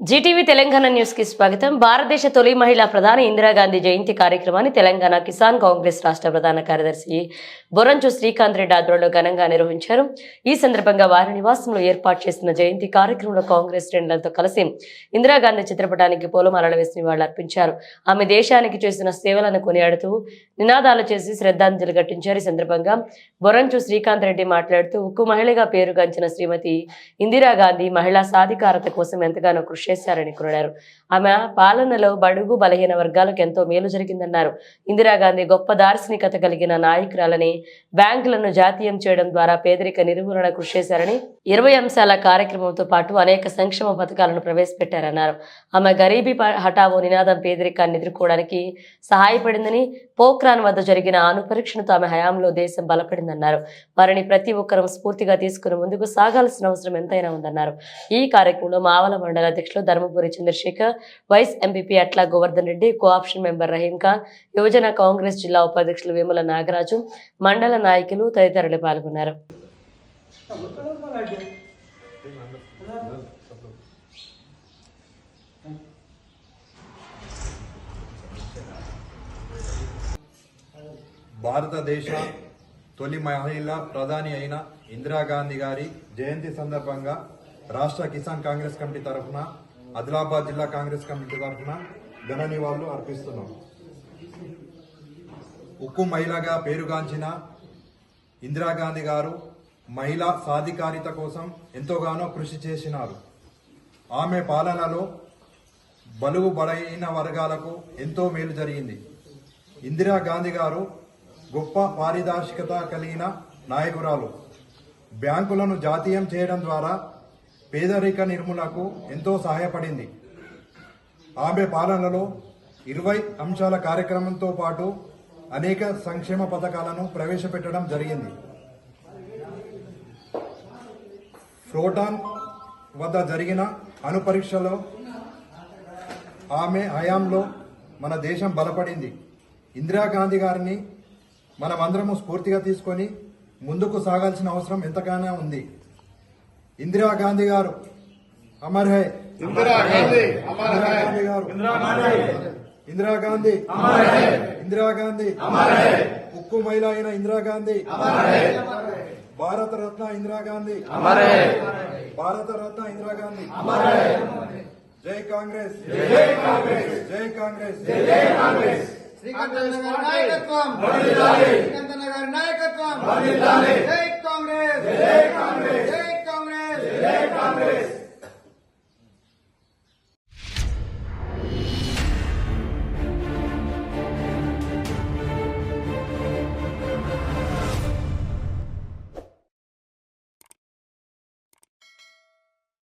Zee TV Telangana న్యూస్కి స్వాగతం. భారతదేశ తొలి మహిళా ప్రధాని ఇందిరాగాంధీ జయంతి కార్యక్రమాన్ని తెలంగాణ కిసాన్ కాంగ్రెస్ రాష్ట్ర ప్రధాన కార్యదర్శి బొరంచు శ్రీకాంత్ రెడ్డి ఆధ్వర్యంలో ఘనంగా నిర్వహించారు. ఈ సందర్భంగా వారి నివాసంలో ఏర్పాటు చేసిన జయంతి కార్యక్రమంలో కాంగ్రెస్ శ్రేణులతో కలిసి ఇందిరాగాంధీ చిత్రపటానికి పూలమాలలు వేసి నివాళులు అర్పించారు. ఆమె దేశానికి చేసిన సేవలను కొనియాడుతూ నినాదాలు చేసి శ్రద్ధాంజలి ఘటించారు. ఈ సందర్భంగా బొరంచు శ్రీకాంత్ రెడ్డి మాట్లాడుతూ ఉక్కు మహిళగా పేరుగాంచిన శ్రీమతి ఇందిరాగాంధీ మహిళా సాధికారత కోసం ఎంతగానో కృషి చేశారని కొనియాడారు ఆమె పాలనలో బడుగు బలహీన వర్గాలకు ఎంతో మేలు జరిగిందన్నారు. ఇందిరాగాంధీ గొప్ప దార్శనికత కలిగిన నాయకురాలని బ్యాంకులను జాతీయం చేయడం ద్వారా పేదరిక నిర్మూలన కృషి చేశారని ఇరవై అంశాల కార్యక్రమంతో పాటు అనేక సంక్షేమ పథకాలను ప్రవేశపెట్టారన్నారు. ఆమె గరీబీ హఠావో నినాదం పేదరికాన్ని ఎదుర్కోవడానికి సహాయపడిందని పోఖ్రాన్ వద్ద జరిగిన అనుపరీక్షణతో ఆమె హయాంలో దేశం బలపడిందన్నారు. వారిని ప్రతి ఒక్కరూ స్ఫూర్తిగా తీసుకుని ముందుకు సాగాల్సిన అవసరం ఎంతైనా ఉందన్నారు. ఈ కార్యక్రమంలో మావల మండల అధ్యక్షులు ధర్మపురి చంద్రశేఖర్ వైస్ ఎంపీపీ అట్లా గోవర్ధన్ రెడ్డి కోఆప్షన్ మెంబర్ రహీం ఖాన్ యువజన కాంగ్రెస్ జిల్లా ఉపాధ్యక్షులు వేముల నాగరాజు మండల నాయకులు తదితరులు పాల్గొన్నారు. భారతదేశ తొలి మహిళా ప్రధాని అయిన ఇందిరాగాంధీ గారి జయంతి సందర్భంగా రాష్ట్ర కిసాన్ కాంగ్రెస్ కమిటీ తరఫున ఆదిలాబాద్ జిల్లా కాంగ్రెస్ కమిటీ తరఫున ఘన నివాళులు అర్పిస్తున్నాం. ఉక్కు మహిళగా పేరుగాంచిన ఇందిరాగాంధీ గారు మహిళా సాధికారిత కోసం ఎంతోగానో కృషి చేసినారు. ఆమె పాలనలో బలుగు బలైన వర్గాలకు ఎంతో మేలు జరిగింది. ఇందిరాగాంధీ గారు గొప్ప పారిదార్శికత కలిగిన నాయకురాలు. బ్యాంకులను జాతీయం చేయడం ద్వారా పేదరిక నిర్మూలనకు ఎంతో సహాయపడింది. ఆమె పాలనలో ఇరవై అంశాల కార్యక్రమంతో పాటు అనేక సంక్షేమ పథకాలను ప్రవేశపెట్టడం జరిగింది. ఫ్రోటాన్ వద్ద జరిగిన అనుపరీక్షలో ఆమె హయాంలో మన దేశం బలపడింది. ఇందిరాగాంధీ గారిని మనమందరము స్ఫూర్తిగా తీసుకొని ముందుకు సాగాల్సిన అవసరం ఎంతగానో ఉంది. ఇందిరాగాంధీ గారు అమర్ హై. ఇందిరాగాంధీ అమర్ హై. ఇందిరాగాంధీ గారు ఇందిరాగాంధీ ఇందిరాగాంధీ ఉక్కు మహిళ అయిన ఇందిరాగాంధీ భారత రత్న ఇందిరాగాంధీ భారత రత్న ఇందిరాగాంధీ జై కాంగ్రెస్. జై కాంగ్రెస్. జై కాంగ్రెస్. శ్రీకాంతన్న గారి నాయకత్వం. నాయకత్వం జై కాంగ్రెస్ జై కాంగ్రెస్ జై కాంగ్రెస్. జై కాంగ్రెస్